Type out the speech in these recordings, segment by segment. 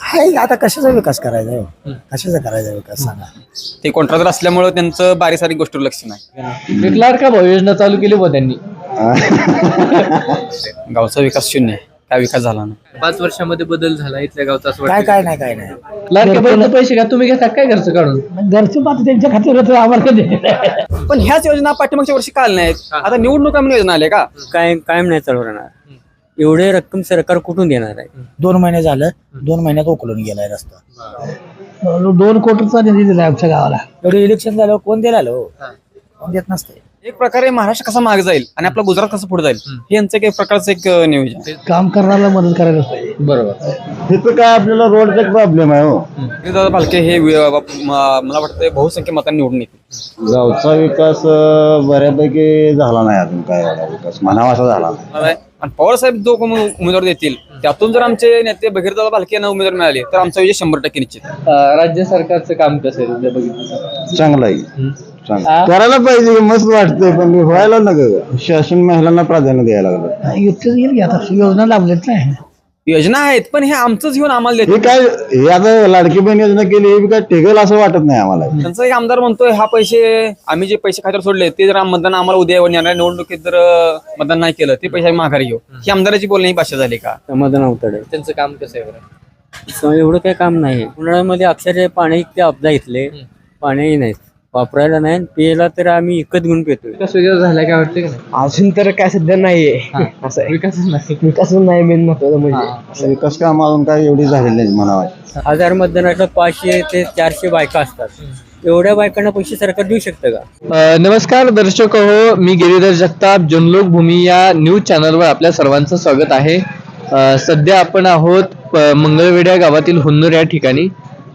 आहे आता कशाचा विकास करायचा आहे? कशाचा करायचा विकास सांगा. ते कॉन्ट्रॅक्टर असल्यामुळे त्यांचं बारीक सारीक गोष्टीवर लक्ष नाही. लाडका भाऊ? योजना चालू केली बा त्यांनी? गावचा विकास शून्य आहे. काय विकास झाला नाही. पाच वर्षामध्ये बदल झाला इथल्या गावचा असं काय काय नाही काय नाही. लाडक्या पैसे का तुम्ही घेता काय घरचं काढून? घरचे मात्र त्यांच्या खात्यावर आम्हाला पण ह्याच योजना पाठीमागच्या वर्षी काल नाहीत. आता निवडणुका म्हणून योजना आल्या का? काय कायम नाही चालू राहणार. एवढे रक्कम सरकार कुठून देणार आहे? दोन महिने झालं दोन महिन्यात उकलून गेलाय रस्ता. दोन कोटीचा निधी दिलाय आमच्या गावाला. एवढे इलेक्शन झालं कोण दिला हो? कोण देत नसते. एक प्रकारे महाराष्ट्र कसा मागे जाईल आणि आपला गुजरात कसं पुढे जाईल हे यांचं एक प्रकारचं एक अं, नियोजन काम करण्याला मदत करायला पाहिजे. बरोबर. इथं काय आपल्याला रोडचा प्रॉब्लेम आहे हो. दादा भालके हे वि- म- मला वाटतं बहुसंख्य मतांनी निवडून येतील. गावचा विकास अं, बऱ्यापैकी झाला नाही अजून काय एवढा विकास. म्हणावा असा झाला नाही. आणि पवार साहेब जो कोण उमेदवार देतील त्यातून जर आमचे नेते भगीरदादा भालके यांना उमेदवार मिळाले तर आमचा विजय शंभर टक्के निश्चित. राज्य सरकारचं काम कसं आहे बघितलं? चांगला आहे. चांगला. करायला पाहिजे मस्त वाटतंय पण व्हायला नका शासन महिलांना प्राधान्य द्यायला लागलं. योजना लाभलेत नाही योजना आहेत पण हे आमचंच घेऊन आम्हाला हे काय हे आता लाडकी बहीण योजना केली हे बी काय टेकल असं वाटत नाही आम्हाला. त्यांचा एक आमदार म्हणतोय हा पैसे आम्ही जे पैसे खात्यावर सोडले ते जर आम- मतदान आम्हाला उद्या येणाऱ्या निवडणुकीत जर अं, मतदान नाही केलं ते पैसे आम्ही माघारी घेऊ. ही आमदाराची बोलणी भाषा झाली का? समाधान अवतडे त्यांचं काम कसं आहे बरं? एवढं काही काम नाही. उन्हाळ्यामध्ये अक्षरशः पाणी इतके अपदा इथले पाणीही नाहीत. वापरायला नाही पियाला तर आम्ही विकत घेऊन पितोय. विकास वगैरे झालाय काय वाटतं का नाही? अजून तर काय सध्या नाहीये. असं आहे. विकासच नाही. विकास नाही मेन महत्वाचं म्हणजे. विकास काम अजून काय एवढी झालेली नाही म्हणावा हजार मतदानाला पाचशे ते चारशे बायका असतात. एवढ्या बायकांना पैसे सरकार देऊ शकतं का? अ, नमस्कार दर्शक हो मी गिरीधर जगताप जनलोक भूमी या न्यूज चॅनलवर आपल्या सर्वांचं स्वागत आहे. अ, सध्या आपण आहोत प- मंगळवेढ्या गावातील हुन्नूर या ठिकाणी.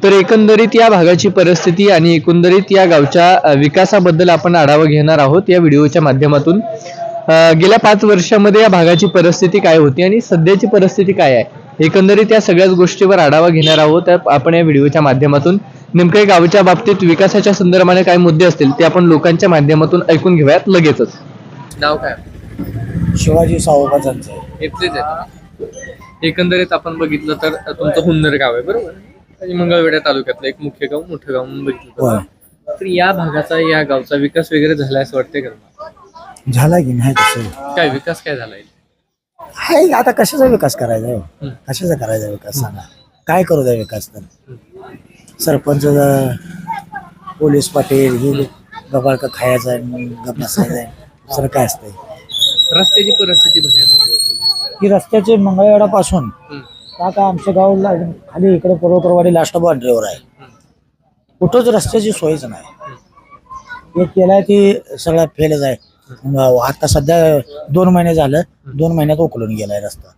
तर एकंदरीत या भागाची परिस्थिती आणि एकंदरीत या गावच्या विकासाबद्दल आपण आढावा घेणार आहोत या व्हिडिओच्या माध्यमातून. गेल्या पाच वर्षामध्ये या भागाची परिस्थिती काय होती आणि सध्याची परिस्थिती काय आहे? एकंदरीत या सगळ्याच गोष्टीवर आढावा घेणार आहोत आपण या व्हिडिओच्या माध्यमातून. नेमकं या गावच्या बाबतीत विकासाच्या संदर्भाने काय मुद्दे असतील ते आपण लोकांच्या माध्यमातून ऐकून घेऊयात लगेचच. नाव काय? शिवाजी सावकारांचं एकंदरीत आपण बघितलं तर तुमचं हुन्नर गाव आहे बरोबर? आणि मंगळवेढ्या तालुक्यातलं एक मुख्य गाव मोठं गाव म्हणून बघितलं होय तर. तर या भागाचा या गावचा विकास वगैरे झाला असं वाटतंय का तुम्हाला? झाला की नाही तसं काय विकास काय झालाय आहे आता कशाचा विकास करायचा आहे हो? कशाचा करायचा विकास सांगा काय करू द्या विकास तर सरपंच पोलीस पाटील हे गबाळ का खायचा आहे गप बसायचं आहे दुसरं काय असतंय रस्त्याची परिस्थिती भयानक आहे की रस्त्याचे मंगळवेढापासून हम्म. का का आमच्या गाव ला- खाली इकडे पर्वतवाडी लास्ट बाउंड्रीवर आहे. कुठंच रस्त्याची सोयच नाही. एक केलाय ती सगळा फेलच आहे. आता सध्या दोन महिने झालं. दोन महिन्यात उकलून गेलाय रस्ता.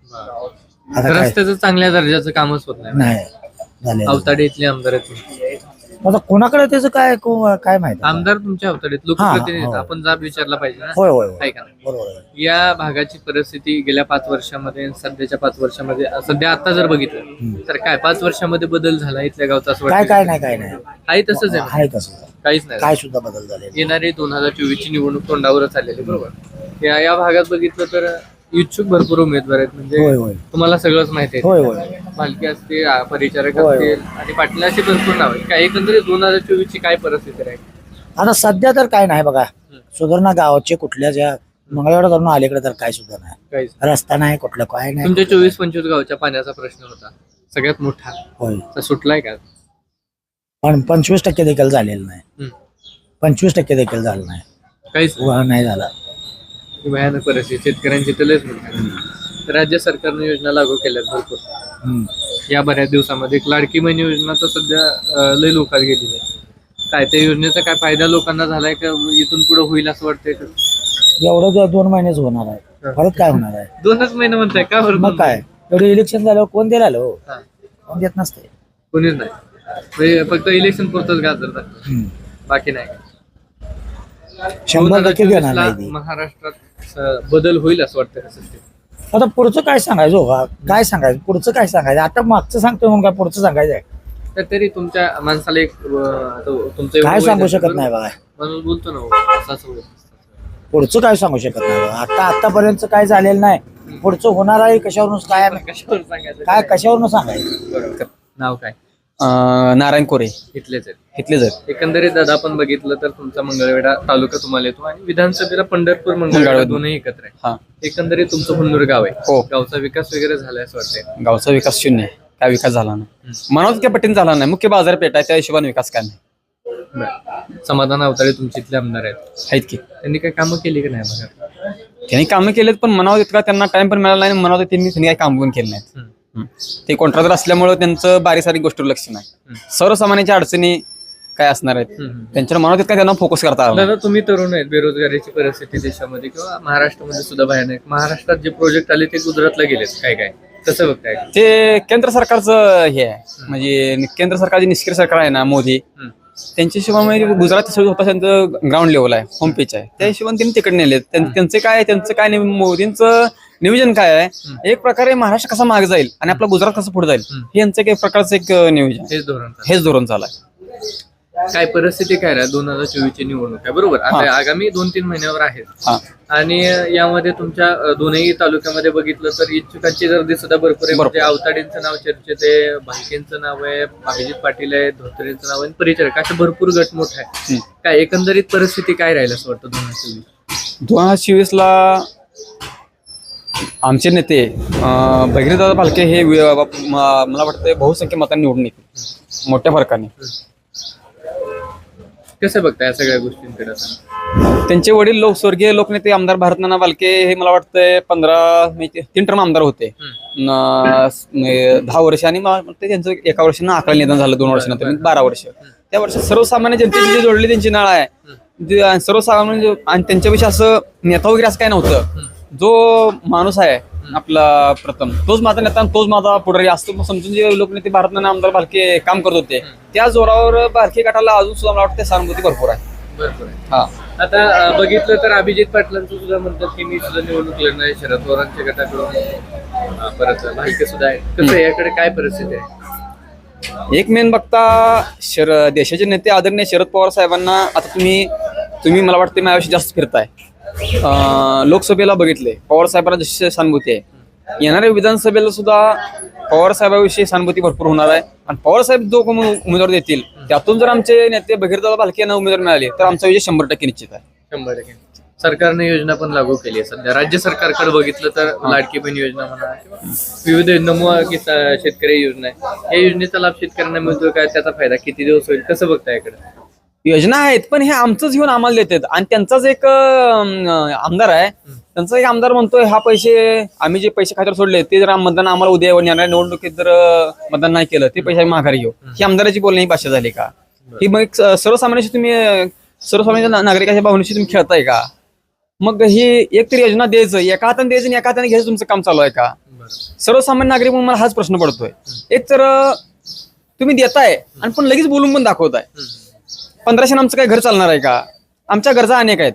आता काय? रस्त्याचं चांगल्या दर्जाचं कामच होत नाही. नाही. झाले अवताडे इथले आमदार आहेत. आता कोणाकडे त्याचं काय को- काय माहिती आमदार तुमच्या अवताडीत हा, लोकप्रतिनिधी हो. आपण जाब विचारला पाहिजे ना. होय होय होय. आहे का नाही? बरोबर आहे. या भागाची परिस्थिती गेल्या पाच वर्षामध्ये सध्याच्या पाच वर्षामध्ये सध्या आता जर बघितलं तर काय पाच वर्षामध्ये बदल झाला इथल्या गावचा असं काय वाटतं काय नाही काय नाही. आहे तसंच आहे. आहे कसं काहीच नाही. काय सुद्धा बदल झाले येणारी दोन हजार चोवीस ची निवडणूक तोंडावरच आलेली बरोबर. या या भागात बघितलं तर इच्छुक भरपूर उमेदवार आहेत. होय म्हणजे होय तुम्हाला सगळंच माहिती आहे. होय होय. मालकी असतील आ, परिचारक होय, असतील आणि पाटील अशी भरपूर नाव आहेत. काय एकंदरीत दोन हजार चोवीस ची काय परिस्थिती राहील? आता सध्या तर काय नाही बघा. सुधारणा गावाचे कुठल्या ज्या मंगळवेढा धरून अलीकडे तर काय सुद्धा नाही. काहीच रस्ता नाही कुठलं काय नाही. तुमच्या चोवीस पंचवीस गावच्या पाण्याचा प्रश्न होता. सगळ्यात मोठा. होय. तर सुटलाय का? पण पंचवीस टक्के देखील झालेलं नाही. हम्म. पंचवीस टक्के देखील झालं नाही. काहीच वा, नाही झाला. ही भयानक परिस्थिती शेतकऱ्यांची तर लयच. राज्य सरकारने योजना लागू केल्यात भरपूर. या बऱ्याच दिवसामध्ये एक लाडकी बहीण योजना तर सध्या लय लोकात गेलेली आहे. काय त्या योजनेचा काय फायदा लोकांना झालाय का? इथून पुढे होईल असं वाटतंय का? एवढं दोन महिनेच होणार आहे. परत काय होणार आहे? दोनच महिने म्हणताय का बरं? मग काय? एवढं इलेक्शन झालं कोण दिला हो? हा. कोण देत नसते. कोणीच नाही. म्हणजे फक्त इलेक्शन पुरतच हम्म. बाकी नाही. शंभर टक्के 2024 देणार ला नाही ती. महाराष्ट्रात अं, बदल होईल असं वाटतं का आता पुढचं काय सांगायचं हो का? काय सांगायचं? पुढचं काय सांगायचं? आता मागचं सांगतो म्हणून काय पुढचं सांगायचं आहे? तर तरी तुमच्या माणसाला एक अं, आता तुमचं एवढं काय वय सांगू शकत नाही बघा माणूस बोलतो ना हो, असं असं होईल. पुढचं काय सांगू शकत नाही बघा आता आतापर्यंत काय झालेलं नाही. पुढचं होणार आहे कशावरून काय कशावर सांगायचं? काय कशावरून सांगायचं? बरोबर. नाव काय? अं, नारायण कोरे. इथलेच आहेत. इथलेच आहेत एकंदरीत दादा आपण बघितलं तर तुमचा मंगळवेढा तालुका तुम्हाला येतो आणि विधानसभेला पंढरपूर मंगळवेढा. दोन्ही एकत्र आहे. हा. एकंदरीत तुमचं हुन्नूर गाव आहे. हो. गावचा विकास वगैरे झालाय असं वाटतंय. गावचा विकास शून्य आहे. काय विकास झाला नाही. मनात इतक्या पट्टीने झाला नाही. मुख्य बाजारपेठ आहे त्या हिशोबाने विकास काय नाही. बरं. समाधान अवताळे तुमचे इथले आमदार आहेत. आहेत की. त्यांनी काही कामं केली की नाही बघा? त्यांनी कामं केलेत पण मनावर इतका त्यांना टाइम पण मिळाला नाही. आणि मनावर त्यांनी त्यांनी काही काम पण केले नाहीत. हम्म. ते कॉन्ट्रॅक्टर असल्यामुळे त्यांचं बारीक सारीक गोष्टीवर लक्ष नाही. सर्वसामान्यांच्या अडचणी काय असणार आहेत? त्यांच्या मनावर इतका त्यांना फोकस करता आला. दादा तुम्ही तरुण आहेत बेरोजगारीची परिस्थिती देशामध्ये किंवा महाराष्ट्रामध्ये सुद्धा भयानक. महाराष्ट्रात जे प्रोजेक्ट आले ते गुजरातला गेलेत काय काय? कसं बघताय? ते केंद्र सरकारचं हे आहे. म्हणजे केंद्र सरकार जे निष्क्रिय सरकार आहे ना मोदी. त्यांच्या हिशोबाने गुजरात स्वतः त्यांचं ग्राउंड लेवल आहे होम पेज आहे. त्या हिशोबाने त्यांनी तिकडे नेले त्यां- त्यांचे काय त्यांचं काय मोदींचं नियोजन काय आहे? एक प्रकारे महाराष्ट्र कसा मागे जाईल आणि आपला गुजरात कसं पुढे जाईल? हे यांचं एक प्रकारचं एक नियोजन. हेच धोरण हेच धोरण चालू आहे काय परिस्थिती काय राहील? दोन हजार चोवीस ची निवडणूक आहे बरोबर? आता. आगामी दोन तीन महिन्यावर आहेत हा. आणि यामध्ये तुमच्या अ, दोनही तालुक्यामध्ये बघितलं तर इच्छुकांची गर्दी सुद्धा भरपूर आहे. म्हणजे अवताडेंचं नाव चर्चेत आहे भालकेंचं नाव आहे अभिजित पाटील आहे धोत्रेंचं नाव आहे परिचारक. असे भरपूर गट मोठे आहे हम्म. काय एकंदरीत परिस्थिती काय राहील असं वाटतं दोन हजार चोवीस? दोन हजार चोवीस ला आमचे नेते अं, भगीरथदादा फालके हे वि- म- मला वाटतं बहुसंख्य मतांनी निवडून येतील. मोठ्या फरकाने. कसं बघताय या सगळ्या गोष्टींकडे आता? त्यांचे वडील लोक स्वर्गीय लोकनेते आमदार भारतनाना बालके हे मला वाटतं पंधरा म्हणजे तीन टर्म आमदार होते. न- म्हणजे दहा वर्ष आणि मला त्यांचं एका वर्षानं अकरा निधन झालं दोन वर्षानंतर म्हणजे बारा. वर्ष. त्या वर्षात सर्वसामान्य जनतेची जी जोडली त्यांची नाळ आहे जे सर्वसामान्य जो- आणि त्यांच्यापेक्षा असं नेता वगैरे असं काय नव्हतं. जो माणूस आहे आपला प्रथम. तोच माझा नेता आणि तोच माझा पुढारी असतो. समजून जे लोकनेते भारतनाना आमदार बालके काम करत होते त्या जोरावर बालके गटाला अजून सुद्धा मला वाटतं सहानुभूती भरपूर आहे. भरपूर आहे. हा. आता अ, बघितलं तर अभिजित पाटलांचं सुद्धा म्हणतात की मी सुद्धा निवडणूक लढणार आहे शरद पवारांच्या गटाकडून. अ, परत भालके सुद्धा आहे कसं आहे? याकडे काय परिस्थिती आहे? एक मेन बघता शर देशाचे नेते आदरणीय शरद पवार साहेबांना आता तुम्ही तुम्ही मला वाटते माझ्याविषयी जास्त फिरताय. लोकसभेला बघितले. पवार साहेबांना जशी सहानुभूती आहे. येणाऱ्या विधानसभेला सुद्धा पवार साहेबांविषयी सहानुभूती भरपूर होणार आहे. आणि पवार साहेब जो कोण उमेदवार देतील त्यातून जर आमचे नेते भगीरदादा भालके यांना उमेदवार मिळाले तर आमचा विजय शंभर टक्के निश्चित आहे. शंभर टक्के. सरकारने योजना पण लागू केली आहे सध्या. राज्य सरकारकडे बघितलं तर लाडकी बहीण योजना म्हणा विविध नमो शेतकरी योजना आहे. या योजनेचा लाभ शेतकऱ्यांना मिळतो काय? त्याचा फायदा किती दिवस होईल? कसं बघताय याकडे? योजना आहेत पण हे आमचंच घेऊन आम्हाला देतात. आणि त्यांचाच एक आमदार आहे. त्यांचा एक आमदार म्हणतोय हा पैसे आम्ही जे पैसे खात्यावर सोडले ते जर मतदान आम्हाला उद्या निवडणुकीत जर मतदान नाही केलं ते पैसे आम्ही माघारी घेऊ. ही आमदाराची बोलण्याची भाषा झाली का? ही मग सर्वसामान्याशी तुम्ही सर्वसामान्य नागरिकाच्या भावनेशी तुम्ही खेळताय का? मग ही एक तरी योजना द्यायचं एका हाताने द्यायचं आणि एका हाताने घ्यायचं तुमचं काम चालू आहे का? सर्वसामान्य नागरिक म्हणून मला हाच प्रश्न पडतोय. एक तर तुम्ही देताय आणि पण लगेच बोलून पण दाखवताय. पंधराशे आमचं काय घर चालणार आहे का? आमच्या गरजा अनेक आहेत.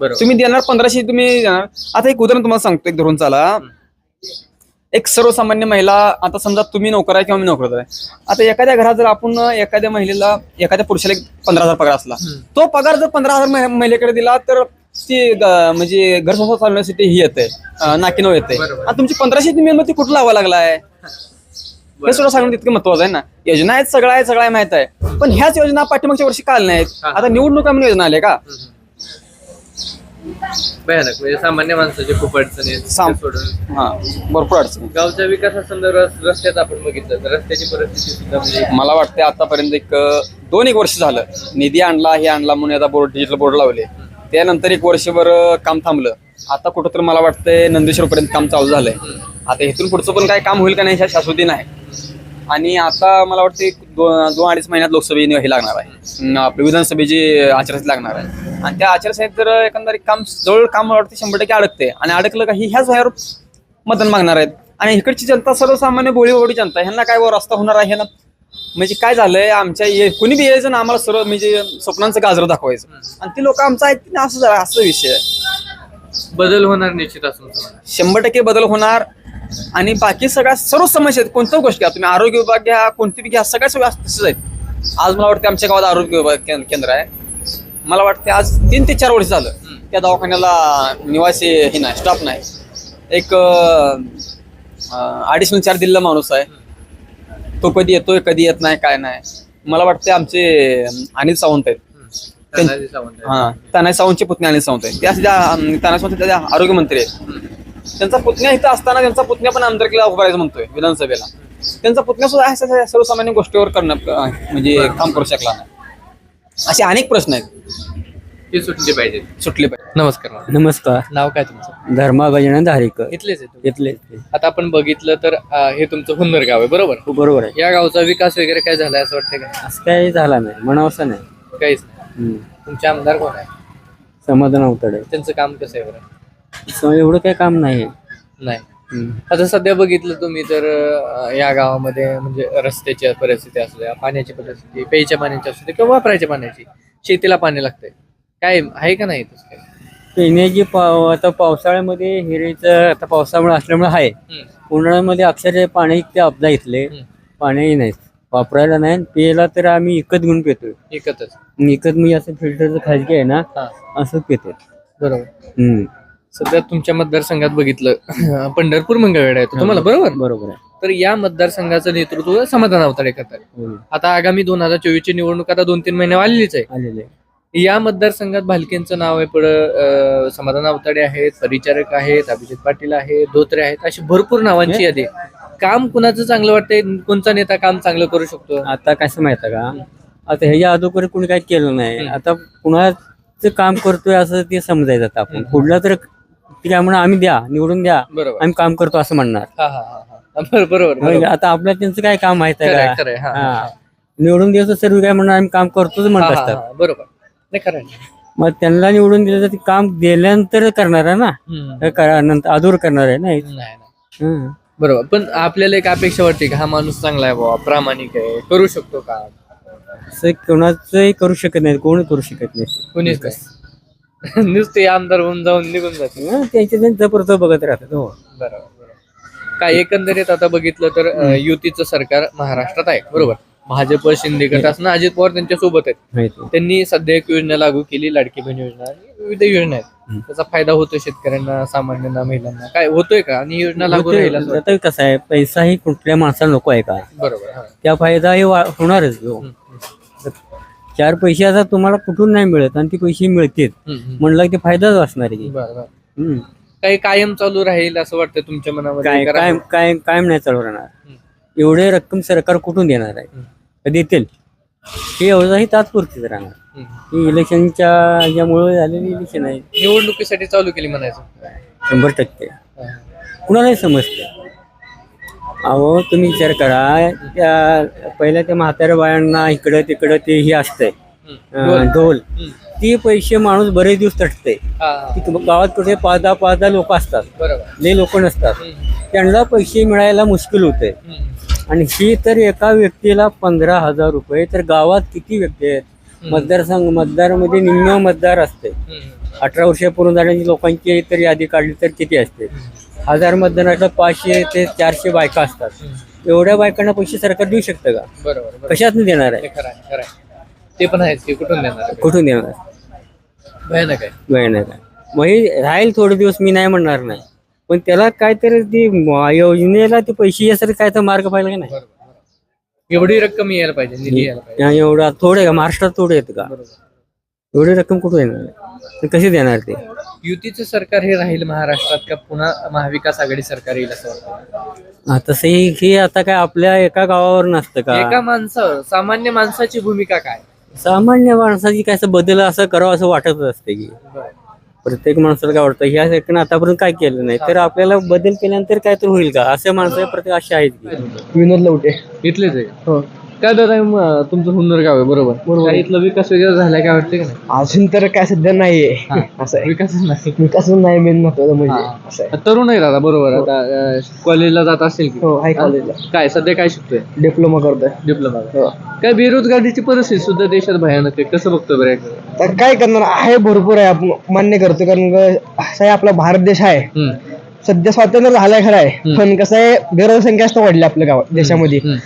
बरोबर. तुम्ही देणार पंधराशे तुम्ही देणार. आता एक उदाहरण तुम्हाला सांगतो एक धरून चाला. एक सर्वसामान्य महिला आता समजा तुम्ही नोकर आहे किंवा मी नोकर आहे. आता एखाद्या घरात जर आपण एखाद्या महिलेला एखाद्या पुरुषाला एक पंधरा हजार पगार असला तो पगार जर पंधरा हजार महि- महिलेकडे दिला तर ती ग- म्हणजे घर संसार चालवण्यासाठी ही येते नाकीनव येते. आता तुमची पंधराशे तुम्ही ती कुठं लावा लागलाय? हे सुद्धा सांगणं तितकं महत्वाचं आहे ना. योजना आहेत सगळं आहे सगळं आहे माहीत आहे. पण ह्याच योजना पाठीमागच्या वर्षी काल नाहीत. आता निवडणुका म्हणून योजना आल्या का? भयानक. म्हणजे सामान्य माणसाचे खूप अडचणी आहेत. साम- ते सोडून. हा भरपूर अडचणी गावच्या विकासासंदर्भात रस्त्यात आपण बघितलं तर रस्त्याची परिस्थिती सुद्धा म्हणजे मला वाटते आतापर्यंत एक अ, दोन एक वर्ष झालं. निधी आणला हे आणला म्हणून आता बोर्ड डिजिटल बोर्ड लावले. त्यानंतर एक वर्षभर अ, काम थांबलं. आता कुठं तर मला वाटतंय नंदेश्वरपर्यंत काम चालू झालंय. आता इथून पुढचं पण काय काम होईल का नाही ह्या शाश्वती नाही. आणि आता मला वाटते दोन दोन अडीच महिन्यात लोकसभेने हे लागणार आहे. आपली विधानसभेची आचारसंहिता लागणार आहे. आणि त्या आचारसंहितेत जर एकंदरीत काम जवळ काम मला वाटतं शंभर टक्के अडकते आणि अडकलं का ही ह्याच बाहेर मतदान मागणार आहेत. आणि इकडची जनता सर्वसामान्य बोळीबोळी जनता ह्यांना काय वर रस्ता होणार आहे ह्यांना म्हणजे काय झालंय? आमच्या ये- कुणी बी यायचं ना आम्हाला सर्व म्हणजे स्वप्नांचं गाजर दाखवायचं. आणि ती लोक आमचं आहेत असं झालं असं विषय आहे. बदल होणार निश्चित असून. शंभर टक्के बदल होणार. आणि बाकी सगळ्या सर्व समस्या आहेत. कोणत्या गोष्टी घ्या तुम्ही आरोग्य विभाग घ्या कोणती बी घ्या सगळ्या सगळ्या तसंच आहेत. आज मला वाटतं आमच्या गावात आरोग्य विभाग केंद्र आहे. मला वाटते आज तीन ते चार वर्ष झालं त्या दवाखान्याला निवासी हे नाही स्टाफ नाही. एक अडीशनल चार दिलेला माणूस आहे. तो कधी येतोय कधी येत नाही काय नाही. मला वाटते आमचे अनिल सावंत आहेत. हा तानाजी सावंतचे पुतणे अनिल सावंत आहेत. त्या तानाजी सावंत सध्या आरोग्यमंत्री आहेत. त्यांचा पुतण्या इथं असताना त्यांचा पुतण्या पण आमदारकीला उभारायचं म्हणतोय विधानसभेला. त्यांचा पुतण्या सुद्धा सर्वसामान्य गोष्टीवर करणं म्हणजे काम करू शकला नाही. असे अनेक प्रश्न आहेत. ती सुटली पाहिजे. सुटले पाहिजे. नमस्कार नमस्कार. नाव काय तुमचं? धर्मा गजानन धारेकर. इथलेच आहे तुम्ही? घेतले आता आपण बघितलं तर अं, हे तुमचं हुन्नर गाव आहे बरोबर? बरोबर आहे. या गावचा विकास वगैरे काय झालाय असं वाटतं का? असं काही झाला नाही. म्हणावं नाही. काहीच नाही. तुमचे आमदार कोण आहे? समाधान अवतडे. त्यांचं काम कसं आहे बरं? सो एवढं काही काम नाही. नाही. आता सध्या बघितलं तुम्ही तर अं, या गावामध्ये म्हणजे रस्त्याची परिस्थिती असू द्या पाण्याची परिस्थिती प्यायच्या पाण्याची असू द्या किंवा वापरायच्या पाण्याची शेतीला पाणी लागतंय. काय आहे का नाही तसं काय? पिण्याची पाव आता पावसाळ्यामध्ये हिरेचं आता पावसामुळे असल्यामुळे आहे. हम्म. उन्हाळ्यामध्ये अक्षरशः पाणी ते आपदा इथले. हम्म. पाणी नाही वापरायला नाही. प्यायला तर आम्ही विकत घेऊन पितोय. एकच विकत म्हणजे असं फिल्टरचं खाजगी आहे ना हा. असं पितोय. बरोबर. हम्म. सध्या तुमच्या मतदारसंघात बघितलं पंढरपूर मंगळवेढा येतो तुम्हाला बरोबर? बरोबर आहे. तर या मतदारसंघाचं नेतृत्व समाधान अवताडे करतात. आता आगामी दोन हजार चोवीस ची निवडणूक आता दोन तीन महिने आलेलीच आहे. आलेले या मतदारसंघात भालकेंचं नाव आहे पुढं समाधान अवताडे आहेत परिचारक आहेत अभिजित पाटील आहेत धोत्रे आहेत अशी भरपूर नावांची यादी आहे. काम कुणाचं चांगलं वाटतंय? कोणचा नेता काम चांगलं करू शकतो? आता कसं माहीत आहे का? आता ह्याच्या अगोदर कोणी काही केलं नाही. आता कुणाचं काम करतोय असं ते समजायचं आता आपण. पुढला तर ते काय म्हणा आम्ही द्या निवडून द्या. बरोबर. आम्ही काम करतो असं म्हणणार. हा हा हा हा. बरोबर का? आता आपल्या त्यांचं काय काम माहीत आहे का हा, हा. हा. निवडून द्यायचं सर्व काय म्हणणार आम्ही काम करतोच म्हणत हा, असतात. हा, बरोबर. नाही खरं आहे. मग त्यांना निवडून दिलं तर ते काम दिल्यानंतर करणार आहे ना? हम्म. हे करा नंतर अधूर करणार आहे ना नाही नाही. हं. बरोबर. पण आपल्याला एक अपेक्षा वाटते की हा माणूस चांगला आहे बाबा प्रामाणिक आहे. करू शकतो का? असं कोणाचंही करू शकत नाही कोणी करू शकत नाही. कोणीच नाही. नुसते आमदार होऊन जाऊन निघून जाते हं, त्यांच्या त्यांचं परत बघत राहतात हो. बरोबर बरोबर. काय एकंदरीत आता बघितलं तर अं, युतीचं सरकार महाराष्ट्रात आहे. बरोबर. भाजप शिंदे गट असणं अजित पवार त्यांच्यासोबत आहेत. माहिती त्यांनी सध्या एक योजना लागू केली लाडकी बहीण योजना आणि विविध योजना आहेत. त्याचा फायदा होतो शेतकऱ्यांना सामान्यांना महिलांना काय होतोय का आणि ही योजना लागू राहील असं वाटतं? आता कसं आहे पैसाही कुठल्या माणसाला नको आहे का बरोबर हा. त्या फायदा हे वा- होणारच हो. चार पैसे आता तुम्हाला कुठून नाही मिळत आणि ते पैसे मिळतील हम्म, हम्म. म्हणलं की ते फायदाच असणार आहे की. बरं बरं हम्म. काही कायम चालू राहील असं वाटतं तुमच्या मनामध्ये काय कायम काय कायम नाही चालू राहणार हम्म. एवढे रक्कम सरकार कुठून देणार आहे हम्म. देतील हे एवढंही तात्पुरतीच राहणार. ही इलेक्शनच्या यामुळे झालेली इलेक्शन आहे. निवडणुकीसाठी चालू केली म्हणायचं. शंभर टक्के. हा. कुणालाही समजते. अहो तुम्ही विचार करा त्या पहिल्या त्या म्हाताऱ्या बायांना इकडं तिकडं ते हे असतंय. अं, ढोल. ते पैसे माणूस बरेच दिवस तटते हा, गावात कुठे पाच दहा पाच दहा लोक असतात. बरोबर. लय लोक नसतात. त्यांना पैसे मिळायला मुश्किल होते हम्म. आणि ही तर एका व्यक्तीला पंधरा हजार रुपये तर गावात किती व्यक्ती आहेत? मतदारसंघ मतदारामध्ये निम्न मतदार असते. अठरा वर्ष पूर्ण झालेल्या लोकांची तर यादी काढली तर किती असते? हजार मतदानाला पाचशे ते चारशे बायका असतात. एवढ्या बायकांना पैसे सरकार देऊ शकतं का? बरोबर. कशात देणार ते आहे आहे, आहे. ते पण आहेच की कुठून देणार आहे? कुठून देणार? भयानक आहे. नाही काय मग राहील थोडे दिवस मी नाही म्हणणार नाही. पण त्याला काहीतरी ती म- योजनेला ते पैसे यासाठी काय तर मार्ग पाहिजे का नाही? बरोबर. एवढी रक्कम यायला पाहिजे निधी यायला पाहिजे. या एवढा थोडे का महाराष्ट्रात थोडे येतं का? बरोबर. एवढी रक्कम कुठे देणार ते कशी देणार ते? युतीचं सरकार हे राहील महाराष्ट्रात का पुन्हा महाविकास आघाडी सरकार येईल असं वाटतं? हा, तसं आता काय आपल्या एका गावावर नसतं एका का माणसावर सामान्य माणसाची भूमिका काय? सामान्य माणसाची काय असं बदल असं करावं असं वाटत असते की. प्रत्येक माणसाला काय वाटतं? ह्या सरकारनं आतापर्यंत काय केलं नाही? तर आपल्याला बदल केल्यानंतर काय तर होईल का? असे माणसं प्रत्येक असे आहेत की? विनोद लवटे. इथलेच आहे. हो. काय दादा म- तुमचं हुन्नर गाव आहे बरोबर? काय इथला विकास वगैरे झालाय काय वाटतं का नाही? अजून तर काय सध्या नाहीये. असं आहे. नाही. विकास नाही मेन महत्वाचं म्हणजे. असं आहे. तरुण आहे दादा बरोबर. आता अं, कॉलेजला जात असेल की? हो आहे कॉलेजला काय सध्या काय शिकतोय? डिप्लोमा करतोय. डिप्लोमा हो. काय बेरोजगारीची परिस्थिती सुद्धा देशात भयानक आहे. कसं बघतो बरं याकडे? तर काय करणार? आहे भरपूर आहे. आपण मान्य करतो कारण का असं आहे आपला भारत देश आहे. हम्म. सध्या स्वातंत्र्य झालाय खरं आहे. पण कसं आहे बेरोजगार संख्या जास्त वाढली आपल्या गावात देशामध्ये. हम्म.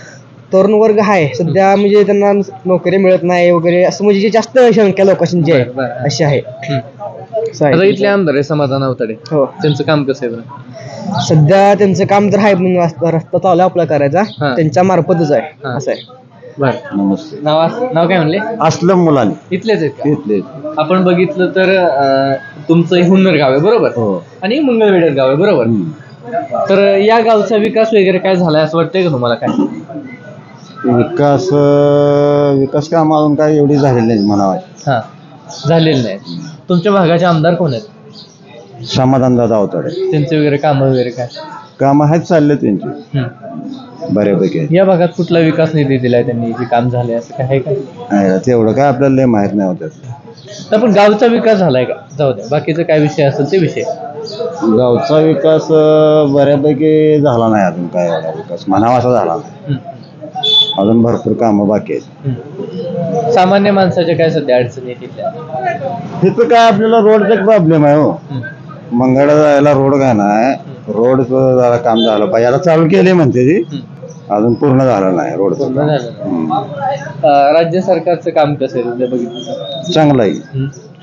तरुण वर्ग आहे सध्या म्हणजे त्यांना नोकरी मिळत नाही वगैरे असं म्हणजे जे जास्त संख्या लोकांची आहे बरं, बरं. अशी आहे. आता इथले आमदार आहे समाधान अवताडे. हो. त्यांचं काम कसं आहे बरं? सध्या त्यांचं काम तर आहे पण रस्ता रस्ता चालू आहे आपला करायचा. हा. त्यांच्या मार्फतच आहे. हा. असं आहे. बरं. नमस्ते. नाव नाव काय म्हणले? असलं मुलांनी. इथलेच आहेत का? घेतले आपण बघितलं तर अं, तुमचं हे हुन्नर गाव आहे बरोबर? हो. आणि मंगळवेढर गाव आहे बरोबर? हम्म. तर या गावचा विकास वगैरे काय झालाय असं वाटतंय का तुम्हाला काय? विकास अं, विकास काम अजून काही एवढी झालेली नाही म्हणावा हा झालेलं नाही तुमच्या भागाचे आमदार कोण आहेत? समाधान दादा अवताडे. त्यांचे वगैरे कामं वगैरे काय? काम आहेत चालले त्यांचे. हम्म. बऱ्यापैकी आहेत. या भागात कुठला विकास निधी दिलाय त्यांनी जे काम झाले असं काय आहे का? नाही, तेवढं काय आपल्याला लय माहीत नाही होत. तर पण गावचा विकास झालाय का? जाऊ द्या बाकीचा काय विषय असेल ते विषय. गावचा विकास अं, बऱ्यापैकी झाला नाही अजून काय एवढा विकास. म्हणावा असा झाला नाही. हम्म. अजून भरपूर कामं बाकी आहेत. सामान्य माणसाच्या काय सध्या अडचणी आहेत तिथल्या तिथं काय आपल्याला रोडचा प्रॉब्लेम आहे हो. मंगळा जायला रोड नाही रोड जरा काम झालं पाहिजे. आता चालू केले म्हणते ती. हम्म. अजून पूर्ण झालं नाही रोड पूर्ण झालं नाही. अं, राज्य सरकारचं काम कसं आहे? बघितलं चांगलं आहे.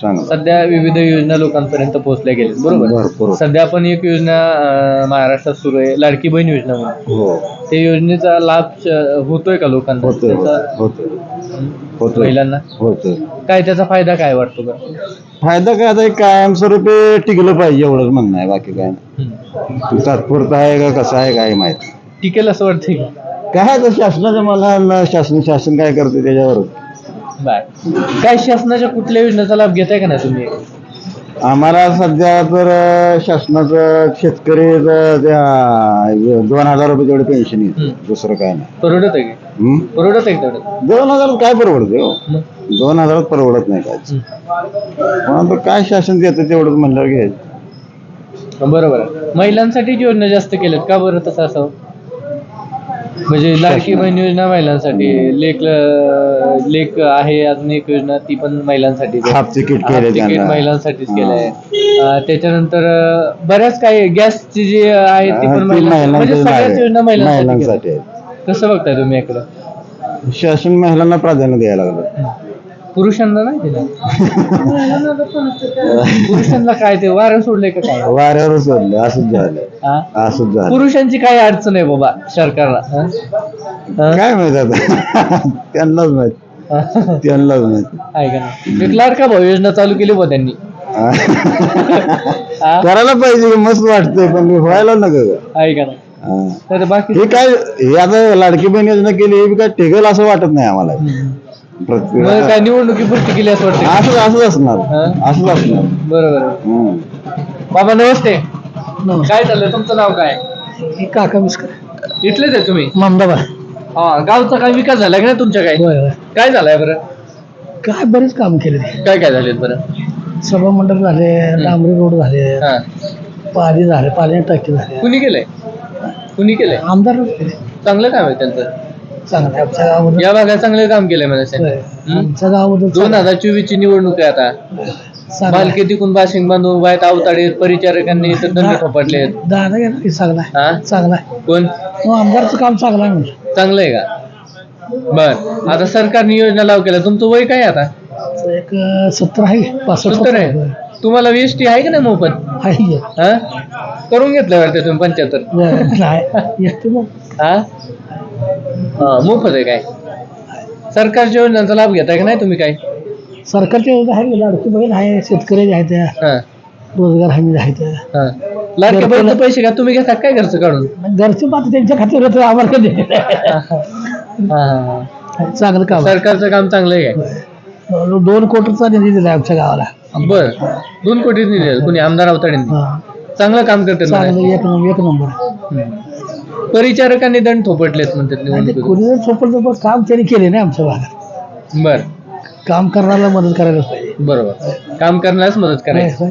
चांगलं. सध्या विविध योजना लोकांपर्यंत पोहोचल्या गेल्या बरोबर? भरपूर. सध्या पण एक योजना अं, महाराष्ट्रात सुरू आहे लाडकी बहीण योजना म्हणून. हो. त्या योजनेचा लाभ श- होतोय का लोकांना? होतोय त्याचा- होतोय. हम्म. होतोय. महिलांना? होतोय. काय त्याचा फायदा काय वाटतो बरं? फायदा काय आता हे कायमस्वरूपी टिकलं पाहिजे एवढंच म्हणणं आहे बाकी काय नाही. तात्पुरतं आहे का कसं आहे काय माहीत. टिकेल असं वाटतंय का? काय आता शासनाचं मला न- शासन शासन काय करते त्याच्यावर काय शासनाच्या कुठल्या योजनेचा लाभ घेताय का नाही तुम्ही? आम्हाला सध्या तर अं, शासनाचं शेतकरी दोन हजार रुपये तेवढे पेन्शन येते. हम्म. दुसरं काय नाही. परवडत आहे का? हम्म? परवडत आहे का तेवढं? दोन हजारात काय परवडते हो? मग? दोन हजारात परवडत नाही काय हम्म. पण आता काय शासन देतं तेवढंच म्हणल्यावर घ्यायचं. बरोबर आहे. महिलांसाठी योजना जास्त केल्यात का बरं तसं असं? म्हणजे लाडकी बहीण योजना महिलांसाठी लेख लेख आहे अजून एक योजना ती पण महिलांसाठी हाफ तिकीट त्यांना. महिलांसाठीच केलंय अं, त्याच्यानंतर अं, बऱ्याच काही गॅसची जी आहे ती पण ती महिलांसाठी म्हणजे महिलांचं सगळ्याच. योजना महिलांसाठी महिलांसाठी. आहे. केल्या. कसं बघताय तुम्ही इकडं शासन महिलांना प्राधान्य द्यायला लागलं. पुरुषांना नाही दिलं. पुरुषांना काय ते वारं सोडले का काय? वाऱ्यावर सोडलं असंच झालं. हा? असंच झालं. पुरुषांची काय अडचण आहे बाबा सरकारला? हा? काय माहीत आता? त्यांनाच माहीत. त्यांनाच माहीत. आहे का नाही? एक लाडका भाऊ योजना चालू केली बा त्यांनी. हा. हा? करायला पाहिजे की मस्त वाटतंय पण व्हायला नका. का. आहे का नाही? हा. तर बाकी हे काय हे आता लाडकी बहीण योजना केली हे बी काय टिकेल असं वाटत नाही आम्हाला. मग काय निवडणुकीपुरती केली असं वाटतं असंच असंच असणार. हा? असंच असणार. बरोबर. हम्म. बाबा नमस्ते. काय चाललंय? तुमचं नाव काय? काका मिस्कर. इथलेच आहे तुम्ही? ममदाबा हा गावचा काय विकास झाला का नाही तुमच्या काय होय होय. काय झालाय बरं? काय बरेच काम केले काय काय झालेत बरं? सभा मंडप झाले डांबरी रोड झाले हा. पाणी झाले पाणी टाकी झाले कुणी केलंय? कुणी केलंय? आमदार केले. चांगलं काम आहे त्यांचं. चांगलं आहे. आमच्या गावामध्ये या भागात चांगलं काम केलंय मला होय. आमच्या गावामध्ये दोन हजार चोवीस ची निवडणूक आहे आता. चांगलं आहे. बालके तिकून बाशिंग बांधून वायत अवताडे परिचारकांनी तर दंड थोपटलेत दादा गेला की चांगला आहे. हा? चांगला आहे. कोण? हो, आमदारचं काम चांगलं आहे म्हणजे चांगलं आहे का? बर. आता सरकारने योजना लाव केल्या. तुमचं वय काय आता? एक अं, सत्तर आहे. पासष्ट सत्तर आहे? तुम्हाला टी आहे का नाही मोफत? आहे की? हा? करून घेतलं वाटतं तुम्ही पंच्याहत्तर. होय. नाही. येतो मग. हा? हा मोफत आहे काय? सरकारच्या योजनांचा लाभ घेताय का नाही तुम्ही काय? सरकारच्या योजना आहे लाडकी बहीण आहे शेतकरी आहेत त्या हा. रोजगार हमी आहेत. त्या. हा लाडक्या बहिणीचे पैसे का तुम्ही घेता काय घरचं काढून? घरचे मात्र त्यांच्या खात्यावर होतं, आम्हाला कधी हा, हा, हा. चांगलं काम आहे. सरकारचं काम चांगलं आहे काय? दोन कोटीचा निधी दिला आमच्या गावाला. बर. दोन कोटी दिले कुणी आमदार अवताडेंनी हा. चांगलं काम. चांगलं एक नंबर एक नंबर. परिचारकांनी दंड थोपटलेत म्हणतात निवडणुकीत कोणी जर सोपट सोपट काम त्यांनी केले नाही आमच्या भागात. बर. काम करण्याला मदत करायलाच पाहिजे. बरोबर. काम करण्यास मदत करायची. होय.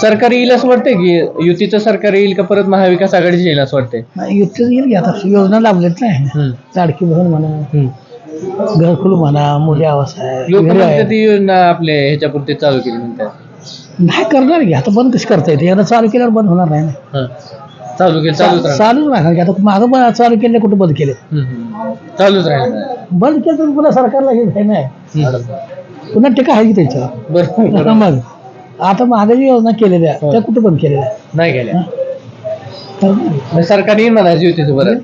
सरकार येईल असं वाटतंय की युतीचं सरकार येईल का परत महाविकास आघाडीची येईल असं वाटतंय? नाही, युतीच येईल की आता योजना लाभलेत नाही हम्म. लाडकी बहीण म्हणा हम्म. घरकुल म्हणा मोठी आवास आहे लोक विहिरी आहे. म्हणतात ती योजना आपले ह्याच्यापुरती चालू केली म्हणतात. नाही करणार की. आता बंद कशी करता येते? याला चालू केल्यावर बंद होणार नाही ना. हा. चालू केलं चालूच राहणार. की आता माझं पण चालू केले कुठं बंद केले? चालूच राहणार. बंद केलं तर पुन्हा सरकारला हे नाही. पुन्हा टीका आहे की त्याच्यावर? बरोबर. आता माझ्या मग योजना केलेल्या त्या हो. कुठं बंद केलेल्या? नाही केल्या. तर नाही, सरकारने म्हणायची होती तू बरं.